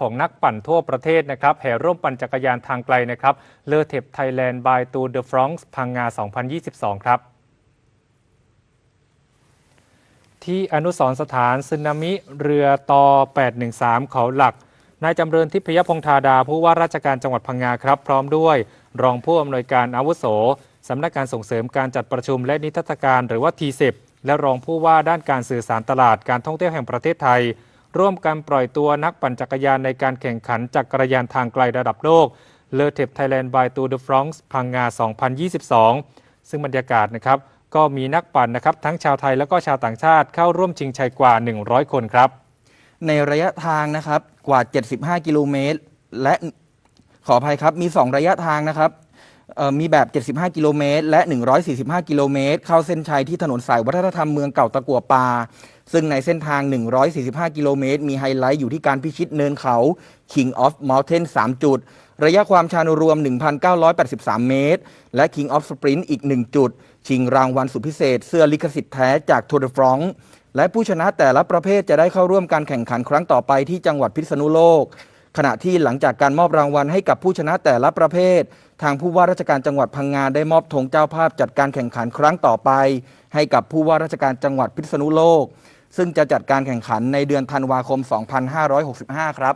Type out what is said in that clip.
ของนักปั่นทั่วประเทศนะครับแห่ร่วมปั่นจักรยานทางไกลนะครับเลอเทปไทยแลนด์บายตูเดอะฟรองซ์พังงา 2022 ครับ ที่อนุสรสถานสึนามิเรือต่อ 813 เขาหลักนายจำเริญทิพยพงษ์ธาดา ผู้ว่าราชการจังหวัดพังงาครับ พร้อมด้วย รองผู้อำนวยการอาวุโสสำนักงานส่งเสริมการจัดประชุมและนิทรรศการหรือว่าทีเซและรองผู้ว่าด้านการสื่อสารตลาดการท่องเที่ยวแห่งประเทศไทย ร่วมกันปล่อยตัวนักปั่นจักรยานในการแข่งขันจักรยานทางไกลระดับโลกเลอเทปไทยแลนด์บายตูเดอฟรองซ์พังงา 2022 ซึ่งบรรยากาศนะครับก็มีนักปั่นนะครับทั้งชาวไทยและก็ชาวต่างชาติเข้าร่วมชิงชัยกว่า 100 คนครับ ในระยะทางนะครับกว่า 75 กิโลเมตร และขออภัยครับมี 2 ระยะทางนะครับ มีแบบ 75 กิโลเมตร และ 145 กิโลเมตร เข้าเส้นชัยที่ถนนสายวัฒนธรรมเมืองเก่าตะกัวป่า ซึ่งในเส้นทาง 145 กิโลเมตร มีไฮไลท์อยู่ที่การพิชิตเนินเขา King of Mountain 3 จุด ระยะความชันรวม 1,983 เมตร และ King of Sprint อีก 1 จุด ชิงรางวัลสุดพิเศษ เสื้อลิขสิทธิ์แท้จาก Tour de France และผู้ชนะแต่ละประเภทจะได้เข้าร่วมการแข่งขันครั้งต่อไปที่จังหวัดพิษณุโลก ขณะที่หลังจากการมอบรางวัลให้กับผู้ชนะแต่ละประเภท ทางผู้ว่าราชการจังหวัดพังงาได้มอบธงเจ้าภาพจัดการแข่งขันครั้งต่อไป ให้กับผู้ว่าราชการจังหวัดพิษณุโลก ซึ่งจะจัดการแข่งขันในเดือนธันวาคม 2565 ครับ